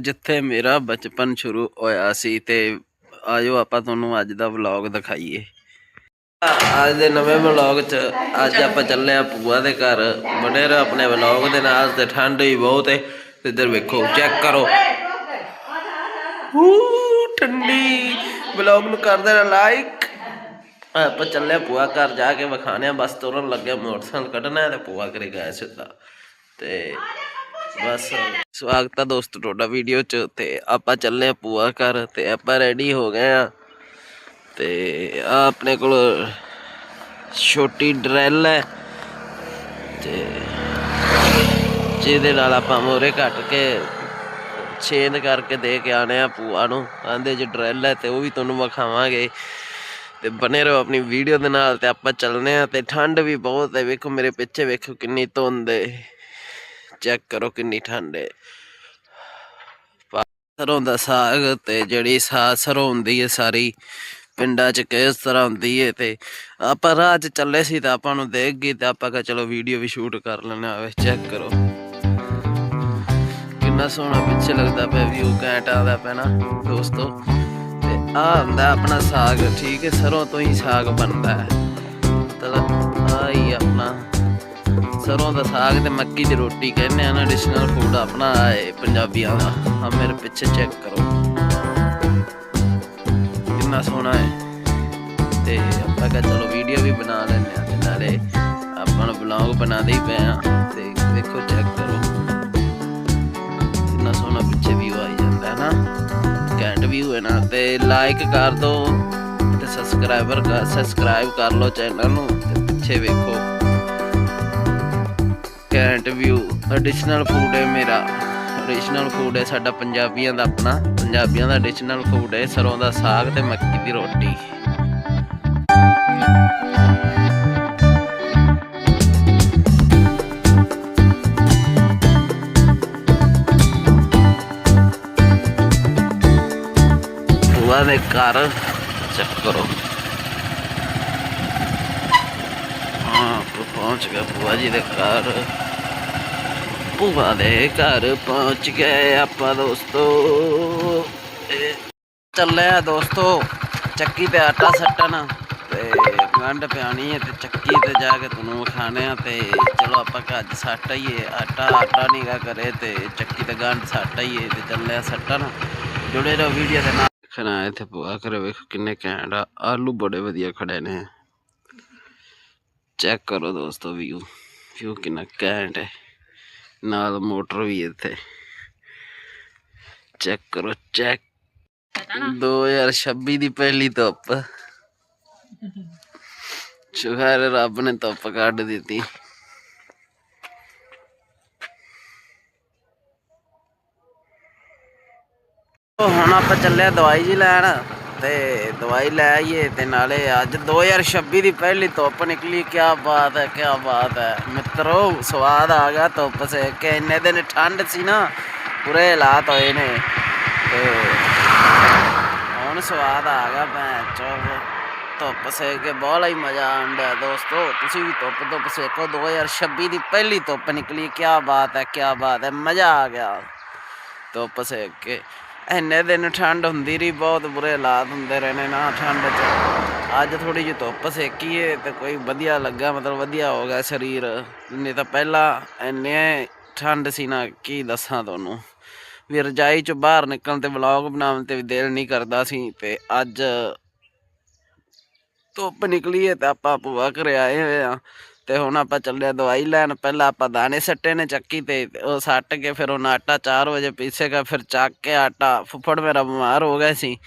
ਜਿੱਥੇ ਮੇਰਾ ਬਚਪਨ ਸ਼ੁਰੂ ਹੋਇਆ ਸੀ ਤੇ ਆਜੋ ਆਪਾਂ ਤੁਹਾਨੂੰ ਅੱਜ ਦਾ ਵਲੌਗ ਦਿਖਾਈਏ। ਅੱਜ ਦੇ ਨਵੇਂ ਵਲੌਗ 'ਚ ਅੱਜ ਆਪਾਂ ਚੱਲੇ ਆ ਭੂਆ ਦੇ ਘਰ। ਬਣੇ ਰਹੋ ਆਪਣੇ ਵਲੌਗ ਦੇ ਨਾਲ ਤੇ ਠੰਡ ਹੀ ਬਹੁਤ ਹੈ ਤੇ ਇੱਧਰ ਵੇਖੋ ਚੈੱਕ ਕਰੋ। ਹੂ, ਠੰਡੀ। ਵਲੌਗ ਨੂੰ ਕਰ ਦੇਣਾ ਲਾਈਕ ਆਪਾਂ ਚੱਲੇ ਆ ਭੂਆ ਘਰ ਜਾ ਕੇ ਵਿਖਾਣੇ ਆ ਬਸ ਤੁਰਨ ਲੱਗਿਆ, ਮੋਟਰਸਾਈਕਲ ਕੱਢਣਾ ਤੇ ਭੂਆ ਕਰੇ ਗਏ ਸਿੱਧਾ। ਤੇ ਬਸ, ਸਵਾਗਤ ਹੈ ਦੋਸਤੋ ਤੁਹਾਡਾ ਵੀਡੀਓ ਚ ਤੇ ਆਪਾਂ ਚੱਲੇ ਆ ਪੂਆ ਘਰ ਤੇ ਆਪਾਂ ਰੈਡੀ ਹੋ ਗਏ ਆ ਤੇ ਆ ਆਪਣੇ ਕੋਲ ਛੋਟੀ ਡਰੈਲ ਹੈ ਤੇ ਜਿਹਦੇ ਨਾਲ ਆਪਾਂ ਮੋਰੇ ਘੱਟ ਕੇ ਛੇਦ ਕਰਕੇ ਦੇ ਕੇ ਆਣੇ ਆ ਪੂਆ ਨੂੰ। ਆਂਦੇ ਜੇ ਡਰੈਲ ਹੈ ਤੇ ਉਹ ਵੀ ਤੁਹਾਨੂੰ ਵਿਖਾਵਾਂਗੇ। ਤੇ ਬਨੇ ਰਹੋ ਆਪਣੀ ਵੀਡੀਓ ਦੇ ਨਾਲ ਤੇ ਆਪਾਂ ਚੱਲਨੇ ਆ ਤੇ ਠੰਡ ਵੀ ਬਹੁਤ ਹੈ। ਵੇਖੋ ਮੇਰੇ ਪਿੱਛੇ ਵੇਖੋ ਕਿੰਨੀ ਧੁੰਦ ਹੈ। ਚੈੱਕ ਕਰੋ ਕਿੰਨੀ ਠੰਡ ਹੈ ਸਰੋਂ ਦਾ ਸਾਗ ਤੇ ਜਿਹੜੀ ਸਾ ਸਰੋਂ ਹੁੰਦੀ ਹੈ ਸਾਰੀ, ਪਿੰਡਾਂ 'ਚ ਕਿਸ ਤਰ੍ਹਾਂ ਹੁੰਦੀ ਹੈ ਤੇ ਆਪਾਂ ਰਾਹ 'ਚ ਚੱਲੇ ਸੀ ਤਾਂ ਆਪਾਂ ਨੂੰ ਦੇਖ ਗਈ ਤੇ ਆਪਾਂ ਕਹਾ ਚਲੋ ਵੀਡੀਓ ਵੀ ਸ਼ੂਟ ਕਰ ਲੈਣਾ ਆਵੇ ਚੈੱਕ ਕਰੋ। ਕਿੰਨਾ ਸੋਹਣਾ ਪਿੱਛੇ ਲੱਗਦਾ ਪਿਆ ਵਿਊ ਘੈਂਟ ਆਉਂਦਾ ਪਿਆ ਦੋਸਤੋ। ਤੇ ਆ ਹੁੰਦਾ ਆਪਣਾ ਸਾਗ, ਠੀਕ ਹੈ ਸਰੋਂ ਤੋਂ ਹੀ ਸਾਗ ਬਣਦਾ ਹੈ। ਮਤਲਬ ਸਰੋਂ ਦਾ ਸਾਗ ਤੇ ਮੱਕੀ ਦੀ ਰੋਟੀ ਕਹਿੰਦੇ ਆ ਨਾ ਐਡੀਸ਼ਨਲ ਫੂਡ ਆਪਣਾ ਹੈ ਪੰਜਾਬੀਆਂ ਦਾ। ਆ ਮੇਰੇ ਪਿੱਛੇ ਚੈੱਕ ਕਰੋ। ਕਿੰਨਾ ਸੋਹਣਾ ਹੈ। ਤੇ ਆਪਾਂ ਕਹ ਚਲੋ ਵੀਡੀਓ ਵੀ ਬਣਾ ਲੈਂਦੇ ਆ ਤੇ ਨਾਲੇ ਆਪਾਂ ਨੂੰ ਵਲੌਗ ਬਣਾਦੇ ਹੀ ਪਏ ਆ ਤੇ ਦੇਖੋ ਚੈੱਕ ਕਰੋ। ਕਿੰਨਾ ਸੋਹਣਾ ਪਿੱਛੇ ਵੀਊ ਆਈ ਜਾਂਦਾ ਹੈ ਨਾ। ਕੈਂਟ ਵੀ ਹੈ ਨਾ। ਤੇ ਲਾਈਕ ਕਰ ਦਿਓ ਤੇ ਸਬਸਕ੍ਰਾਈਬਰ ਕਰ ਸਬਸਕ੍ਰਾਈਬ ਕਰ ਲਓ ਚੈਨਲ ਨੂੰ ਤੇ ਪਿੱਛੇ ਵੇਖੋ। ਕੈਂਟ ਵਿਊ ਐਡੀਸ਼ਨਲ ਫੂਡ ਹੈ ਮੇਰਾ। ਐਡੀਸ਼ਨਲ ਫੂਡ ਹੈ ਸਾਡਾ ਪੰਜਾਬੀਆਂ ਦਾ ਆਪਣਾ। ਪੰਜਾਬੀਆਂ ਦਾ ਐਡੀਸ਼ਨਲ ਫੂਡ ਹੈ ਸਰੋਂ ਦਾ ਸਾਗ ਤੇ ਮੱਕੀ ਦੀ ਰੋਟੀ। ਭੂਆ ਦੇ ਘਰ ਚੈੱਕ ਕਰੋ। ਹਾਂ ਆਪਾਂ ਪਹੁੰਚ ਗਏ ਭੂਆ ਜੀ ਦੇ ਘਰ। ਭੂਆ ਦੇ ਘਰ ਪਹੁੰਚ ਗਏ ਆਪਾਂ ਦੋਸਤੋ। ਇਹ ਚੱਲੇ ਆ ਦੋਸਤੋ, ਚੱਕੀ ਤੇ ਆਟਾ ਸੱਟਣ। ਤੇ ਗੰਢ ਪਿਆਣੀ ਹੈ ਤੇ ਚੱਕੀ ਤੇ ਜਾ ਕੇ ਤੁਹਾਨੂੰ ਵਿਖਾਣੇ ਆ ਤੇ ਚਲੋ ਆਪਾਂ ਘਰ ਸੱਟ ਆਈਏ, ਆਟਾ ਆਟਾ ਨੀਗਾ ਕਰੇ ਤੇ ਚੱਕੀ ਤੇ ਗੰਢ ਸੱਟ ਆਈਏ ਤੇ ਚੱਲਿਆ ਸੱਟਣ। ਜੁੜੇ ਰਹੋ ਵੀਡੀਓ ਦੇ ਨਾਲ। ਦੇਖਣਾ ਇੱਥੇ ਭੂਆ ਘਰੇ, ਵੇਖੋ ਕਿੰਨੇ ਘੈਂਟ ਆਲੂ ਬੜੇ ਵਧੀਆ ਖੜੇ ਨੇ। ਚੈੱਕ ਕਰੋ ਦੋਸਤੋ ਵੀਊ ਵੀਊ ਕਿੰਨਾ ਘੈਂਟ ਹੈ। ਨਾਲ ਮੋਟਰ ਵੀ ਇੱਥੇ। ਚੈੱਕ ਕਰੋ ਚੈੱਕ। 2026 ਦੀ ਪਹਿਲੀ ਧੁੱਪ। ਸ਼ੁਕਰ ਰੱਬ ਨੇ ਧੁੱਪ ਕੱਢ ਦਿੱਤੀ। ਹੁਣ ਆਪਾਂ ਚੱਲੇ ਆ ਦਵਾਈ ਜੀ ਲੈਣ। ਤੇ ਦਵਾਈ ਲੈ ਆਈਏ ਤੇ ਨਾਲੇ ਅੱਜ 2026 ਦੀ ਪਹਿਲੀ ਧੁੱਪ ਨਿਕਲੀ ਕੀ ਬਾਤ ਹੈ ਕੀ ਬਾਤ ਹੈ ਮਿੱਤਰੋ ਸਵਾਦ ਆ ਗਿਆ ਧੁੱਪ ਸੇ ਕਿ ਇੰਨੇ ਦਿਨ ਠੰਡ ਸੀ ਨਾ ਪੂਰੇ ਹਾਲਾਤ ਹੋਏ ਨੇ ਤੇ ਹੁਣ ਸਵਾਦ ਆ ਗਿਆ ਭੈਣ ਚੋ ਧੁੱਪ ਸੇ ਕੇ ਬਹੁਤ ਹੀ ਮਜ਼ਾ ਆਉਂਦਾ ਹੈ ਦੋਸਤੋ ਤੁਸੀਂ ਵੀ ਧੁੱਪ ਧੁੱਪ ਸੇਕੋ 2026 ਦੀ ਪਹਿਲੀ ਧੁੱਪ ਨਿਕਲੀ ਕੀ ਬਾਤ ਹੈ ਕੀ ਬਾਤ ਹੈ ਮਜ਼ਾ ਆ ਗਿਆ ਧੁੱਪ ਸੇਕ ਕੇ ਇੰਨੇ ਦਿਨ ਠੰਡ ਹੁੰਦੀ ਰਹੀ, ਬਹੁਤ ਬੁਰੇ ਹਾਲਾਤ ਹੁੰਦੇ ਰਹੇ ਨੇ ਨਾ ਠੰਡ 'ਚ। ਅੱਜ ਥੋੜੀ ਜਿਹੀ ਧੁੱਪ ਸੇਕੀਏ ਤੇ ਕੋਈ ਵਧੀਆ ਲੱਗਾ, ਮਤਲਬ ਵਧੀਆ ਹੋ ਗਿਆ ਸਰੀਰ। ਨਹੀਂ ਤਾਂ ਪਹਿਲਾਂ ਇੰਨੇ ਠੰਡ ਸੀ ਨਾ, ਕੀ ਦੱਸਾਂ ਤੁਹਾਨੂੰ। ਵੀ ਰਜਾਈ 'ਚ ਬਾਹਰ ਨਿਕਲਣ ਤੇ ਵਲੌਗ ਬਣਾਉਣ ਤੇ ਵੀ ਦਿਲ ਨਹੀਂ ਕਰਦਾ ਸੀ ਤੇ ਅੱਜ ਧੁੱਪ ਨਿਕਲੀ ਹੈ ਤੇ ਆਪਾਂ ਭੂਆ ਘਰੇ ਆਏ ਹੋਏ ਆ। ਤੇ ਹੁਣ ਆਪਾਂ ਚੱਲੇ ਦਵਾਈ ਲੈਣ। ਪਹਿਲਾਂ ਆਪਾਂ ਦਾਣੇ ਸੱਟੇ ਨੇ ਚੱਕੀ ਤੇ ਤੇ ਉਹ ਸੱਟ ਕੇ ਫਿਰ ਉਹਨਾਂ ਆਟਾ 4 ਵਜੇ ਪੀਸੇਗਾ, ਫਿਰ ਚੱਕ ਕੇ ਆਟਾ, ਫੁੱਫੜ ਮੇਰਾ ਬਿਮਾਰ ਹੋ ਗਿਆ ਸੀ।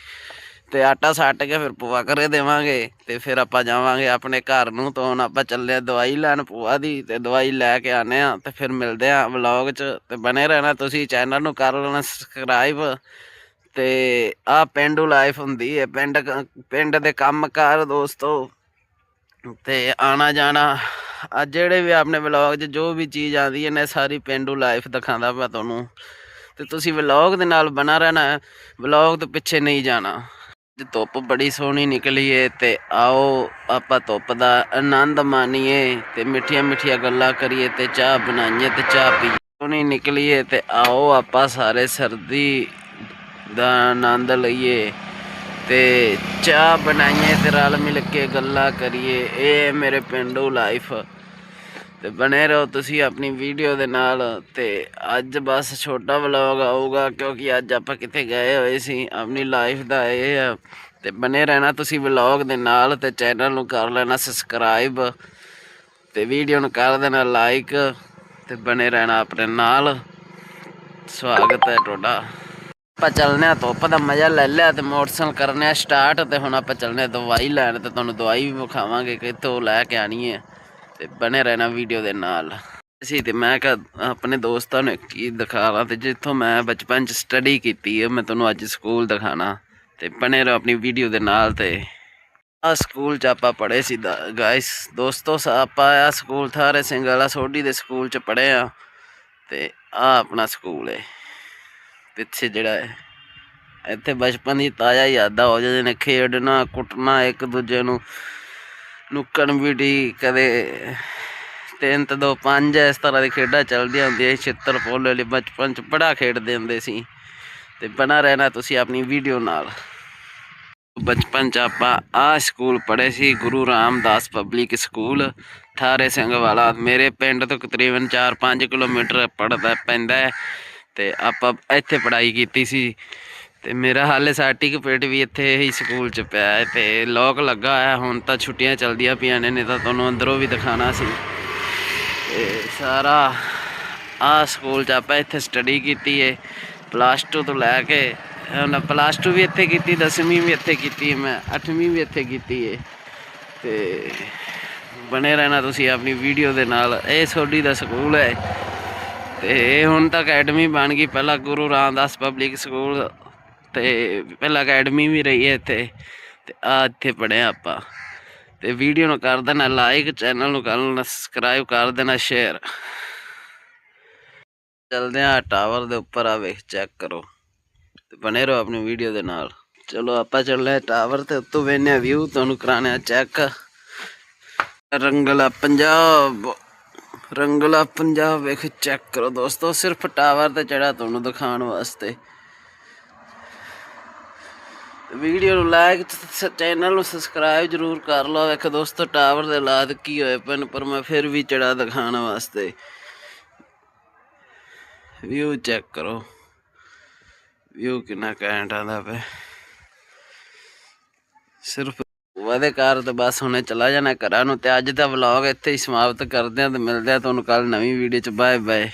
ਤੇ ਆਟਾ ਸੱਟ ਕੇ ਫਿਰ ਪੂਆ ਕਰੇ ਦੇਵਾਂਗੇ ਤੇ ਫਿਰ ਆਪਾਂ ਜਾਵਾਂਗੇ ਆਪਣੇ ਘਰ ਨੂੰ ਤਾਂ ਹੁਣ ਆਪਾਂ ਚੱਲੇ ਦਵਾਈ ਲੈਣ ਪੂਆ ਦੀ ਤੇ ਦਵਾਈ ਲੈ ਕੇ ਆਨੇ ਆ ਤੇ ਫਿਰ ਮਿਲਦੇ ਆ ਵਲੌਗ 'ਚ। ਤੇ ਬਨੇ ਰਹਿਣਾ ਤੁਸੀਂ ਚੈਨਲ ਨੂੰ, ਕਰ ਲੈਣਾ ਸਬਸਕ੍ਰਾਈਬ ਤੇ ਆ ਪਿੰਡੂ ਲਾਈਫ ਹੁੰਦੀ ਹੈ, ਪਿੰਡ ਕ- ਪਿੰਡ ਦੇ ਕੰਮ ਕਾਰ ਦੋਸਤੋ। ਤੇ ਆਣਾ ਜਾਣਾ ਅੱਜ ਜਿਹੜੇ ਵੀ ਆਪਣੇ ਵਲੌਗ 'ਚ ਜੋ ਵੀ ਚੀਜ਼ ਆਉਂਦੀ ਹੈ ਨਾ ਸਾਰੀ ਪਿੰਡੂ ਲਾਈਫ ਦਿਖਾਉਂਦਾ ਪਿਆ ਤੁਹਾਨੂੰ। ਤੇ ਤੁਸੀਂ ਵਲੌਗ ਦੇ ਨਾਲ ਬਣਾ ਰਹਿਣਾ ਵਲੌਗ ਤੋਂ ਪਿੱਛੇ ਨਹੀਂ ਜਾਣਾ। ਅੱਜ ਧੁੱਪ ਬੜੀ ਸੋਹਣੀ ਨਿਕਲੀ ਏ, ਤੇ ਆਓ ਆਪਾਂ ਧੁੱਪ ਦਾ ਆਨੰਦ ਮਾਣੀਏ ਤੇ ਮਿੱਠੀਆਂ ਮਿੱਠੀਆਂ ਗੱਲਾਂ ਕਰੀਏ ਤੇ ਚਾਹ ਬਣਾਈਏ ਤੇ ਚਾਹ ਪੀਏ। ਸੋਹਣੀ ਨਿਕਲੀਏ ਤੇ ਆਓ ਆਪਾਂ ਸਾਰੇ ਸਰਦੀ ਦਾ ਆਨੰਦ ਲਈਏ। ਤੇ ਚਾਹ ਬਣਾਈਏ ਤੇ ਰਲ ਮਿਲ ਕੇ ਗੱਲਾਂ ਕਰੀਏ। ਇਹ ਮੇਰੇ ਪਿੰਡੂ ਲਾਈਫ ਤੇ ਬਣੇ ਰਹੋ ਤੁਸੀਂ ਆਪਣੀ ਵੀਡੀਓ ਦੇ ਨਾਲ। ਤੇ ਅੱਜ ਬਸ ਛੋਟਾ ਵਲੌਗ ਆਊਗਾ ਕਿਉਂਕਿ ਅੱਜ ਆਪਾਂ ਕਿਤੇ ਗਏ ਹੋਏ ਸੀ। ਆਪਣੀ ਲਾਈਫ ਦਾ ਇਹ ਆ। ਤੇ ਬਨੇ ਰਹਿਣਾ ਤੁਸੀਂ ਵਲੌਗ ਦੇ ਨਾਲ ਤੇ ਚੈਨਲ ਨੂੰ ਕਰ ਲੈਣਾ ਸਬਸਕ੍ਰਾਈਬ ਤੇ ਵੀਡੀਓ ਨੂੰ ਕਰ ਦੇਣਾ ਲਾਈਕ ਤੇ ਬਨੇ ਰਹਿਣਾ ਆਪਣੇ ਨਾਲ। ਸਵਾਗਤ ਹੈ ਤੁਹਾਡਾ। ਆਪਾਂ ਚੱਲਨੇ ਆ ਧੁੱਪ ਦਾ ਮਜ਼ਾ ਲੈ ਲਿਆ ਤੇ ਮੋਟਰਸਾਈਕਲ ਕਰਨੇ ਆ ਸਟਾਰਟ ਤੇ ਹੁਣ ਆਪਾਂ ਚੱਲਨੇ ਦਵਾਈ ਲੈਣ ਤੇ ਤੁਹਾਨੂੰ ਦਵਾਈ ਵੀ ਵਿਖਾਵਾਂਗੇ ਕਿੱਥੋਂ ਲੈ ਕੇ ਆਣੀ ਹੈ ਤੇ ਬਨੇ ਰਹਿਣਾ ਵੀਡੀਓ ਦੇ ਨਾਲ। ਅਸੀਂ ਤੇ ਮੈਂ ਕਿਹਾ ਆਪਣੇ ਦੋਸਤਾਂ ਨੂੰ ਕੀ ਦਿਖਾਵਾਂ ਤੇ ਜਿੱਥੋਂ ਮੈਂ ਬਚਪਨ ਚ ਸਟੱਡੀ ਕੀਤੀ ਹੈ, ਮੈਂ ਤੁਹਾਨੂੰ ਅੱਜ ਸਕੂਲ ਦਿਖਾਣਾ ਤੇ ਬਣੇ ਰਹੋ ਆਪਣੀ ਵੀਡੀਓ ਦੇ ਨਾਲ ਤੇ। ਆ ਸਕੂਲ ਚ ਆਪਾਂ ਪੜ੍ਹੇ ਸੀ ਗਾਇਸ ਦੋਸਤੋ ਆਪਾਂ ਆ ਸਕੂਲ ਥਾਰੇ ਸਿੰਘ ਵਾਲਾ ਸੋਢੀ ਦੇ ਸਕੂਲ ਚ ਪੜ੍ਹੇ ਆ ਤੇ ਆ ਆਪਣਾ ਸਕੂਲ ਹੈ ਪਿੱਛੇ ਜਿਹੜਾ ਹੈ। ਇੱਥੇ ਬਚਪਨ ਦੀ ਤਾਜ਼ਾ ਯਾਦਾਂ ਹੋ ਜਾਂਦੇ ਨੇ, ਖੇਡਣਾ, ਕੁੱਟਣਾ ਇੱਕ ਦੂਜੇ ਨੂੰ ਨੁੱਕਣ ਵੀਡੀ ਕਦੇ ਤਿੰਨ ਤੇ ਦੋ ਪੰਜ ਇਸ ਤਰ੍ਹਾਂ ਦੀ ਖੇਡਾਂ ਚੱਲਦੀਆਂ ਹੁੰਦੀਆਂ ਸੀ, ਛਿੱਤਰ ਪੋਲੇ ਲਈ ਬਚਪਨ ਚ ਬੜਾ ਖੇਡਦੇ ਹੁੰਦੇ ਸੀ। ਤੇ ਬਣਾ ਰਹਿਣਾ ਤੁਸੀਂ ਆਪਣੀ ਵੀਡੀਓ ਨਾਲ। ਬਚਪਨ ਚ ਆਪਾਂ ਆ ਸਕੂਲ ਪੜ੍ਹੇ ਸੀ, ਗੁਰੂ ਰਾਮਦਾਸ ਪਬਲਿਕ ਸਕੂਲ ਥਾਰੇ ਸਿੰਘ ਵਾਲਾ। ਮੇਰੇ ਪਿੰਡ ਤੋਂ ਤਕਰੀਬਨ 4-5 ਕਿਲੋਮੀਟਰ ਪੜਦਾ ਪੈਂਦਾ ਹੈ। ਤੇ ਆਪਾਂ ਇੱਥੇ ਪੜ੍ਹਾਈ ਕੀਤੀ ਸੀ। ਤੇ ਮੇਰਾ ਹਾਲੇ ਸਰਟੀਫਿਕੇਟ ਵੀ ਇੱਥੇ ਹੀ ਸਕੂਲ ਚ ਪਿਆ ਹੈ ਤੇ ਲੋਕ ਲੱਗਾ ਹੋਇਆ, ਹੁਣ ਤਾਂ ਛੁੱਟੀਆਂ ਚੱਲਦੀਆਂ ਪਈਆਂ ਨੇ, ਨਹੀਂ ਤਾਂ ਤੁਹਾਨੂੰ ਅੰਦਰੋਂ ਵੀ ਦਿਖਾਣਾ ਸੀ। ਤੇ ਸਾਰਾ ਆ ਸਕੂਲ ਚ ਆਪਾਂ ਇੱਥੇ ਸਟੱਡੀ ਕੀਤੀ ਹੈ ਪਲੱਸ 2 ਤੋਂ ਲੈ ਕੇ, ਹੁਣ ਪਲੱਸ 2 ਵੀ ਇੱਥੇ ਕੀਤੀ 10ਵੀਂ ਵੀ ਇੱਥੇ ਕੀਤੀ ਮੈਂ 8ਵੀਂ ਵੀ ਇੱਥੇ ਕੀਤੀ ਹੈ ਤੇ ਬਣੇ ਰਹਿਣਾ ਤੁਸੀਂ ਆਪਣੀ ਵੀਡੀਓ ਦੇ ਨਾਲ, ਇਹ ਸੋਢੀ ਦਾ ਸਕੂਲ ਹੈ। ਤੇ ਹੁਣ ਤਾਂ ਅਕੈਡਮੀ ਬਣ ਗਈ। ਪਹਿਲਾਂ ਗੁਰੂ ਰਾਮਦਾਸ ਪਬਲਿਕ ਸਕੂਲ ਤੇ ਪਹਿਲਾਂ ਅਕੈਡਮੀ ਵੀ ਰਹੀ ਹੈ ਇੱਥੇ। ਤੇ ਆ ਇੱਥੇ ਪੜ੍ਹੇ ਆਪਾਂ। ਤੇ ਵੀਡੀਓ ਨੂੰ ਕਰ ਦੇਣਾ ਲਾਈਕ ਚੈਨਲ ਨੂੰ ਕਰ ਲੈਣਾ ਸਬਸਕ੍ਰਾਈਬ ਕਰ ਦੇਣਾ ਸ਼ੇਅਰ ਚਲਦੇ ਆ ਟਾਵਰ ਦੇ ਉੱਪਰ ਆ ਵੇਖ ਚੈੱਕ ਕਰੋ। ਤੇ ਬਨੇ ਰਹੋ ਆਪਣੀ ਵੀਡੀਓ ਦੇ ਨਾਲ। ਚਲੋ ਆਪਾਂ ਚੱਲੇ ਟਾਵਰ ਤੇ, ਉੱਤੋਂ ਵੇਨੇ ਵਿਊ ਤੁਹਾਨੂੰ ਕਰਾਣੇ ਆ ਚੈੱਕ ਰੰਗਲਾ ਪੰਜਾਬ। ਰੰਗਲਾ ਪੰਜਾਬ ਵੇਖ ਚੈੱਕ ਕਰੋ ਦੋਸਤੋ, ਸਿਰਫ ਟਾਵਰ ਤੇ ਚੜਾ ਤੁਹਾਨੂੰ ਦਿਖਾਉਣ ਵਾਸਤੇ। ਵੀਡੀਓ ਨੂੰ ਲਾਈਕ ਚੈਨਲ ਨੂੰ ਸਬਸਕ੍ਰਾਈਬ ਜਰੂਰ ਕਰ ਲਓ। ਵੇਖ ਦੋਸਤੋ, ਟਾਵਰ ਦੇ ਲਾਦ ਕੀ ਹੋਏ ਪਨ ਪਰ ਮੈਂ ਫਿਰ ਵੀ ਚੜਾ ਦਿਖਾਉਣ ਵਾਸਤੇ। ਵਿਊ ਚੈੱਕ ਕਰੋ। ਵਿਊ ਕਿੰਨਾ ਘੈਂਟ ਆਂਦਾ ਪਿਆ। ਸਿਰਫ ਵਾਦੇ ਕਾਰ ਤੇ ਬਸ ਹੁਣੇ ਚਲਾ ਜਾਣਾ ਘਰਾਂ ਨੂੰ ਤੇ ਅੱਜ ਦਾ ਵਲੌਗ ਇੱਥੇ ਹੀ ਸਮਾਪਤ ਕਰਦੇ ਹਾਂ ਤੇ ਮਿਲਦੇ ਆ ਤੁਹਾਨੂੰ ਕੱਲ ਨਵੀਂ ਵੀਡੀਓ ਚ। Bye bye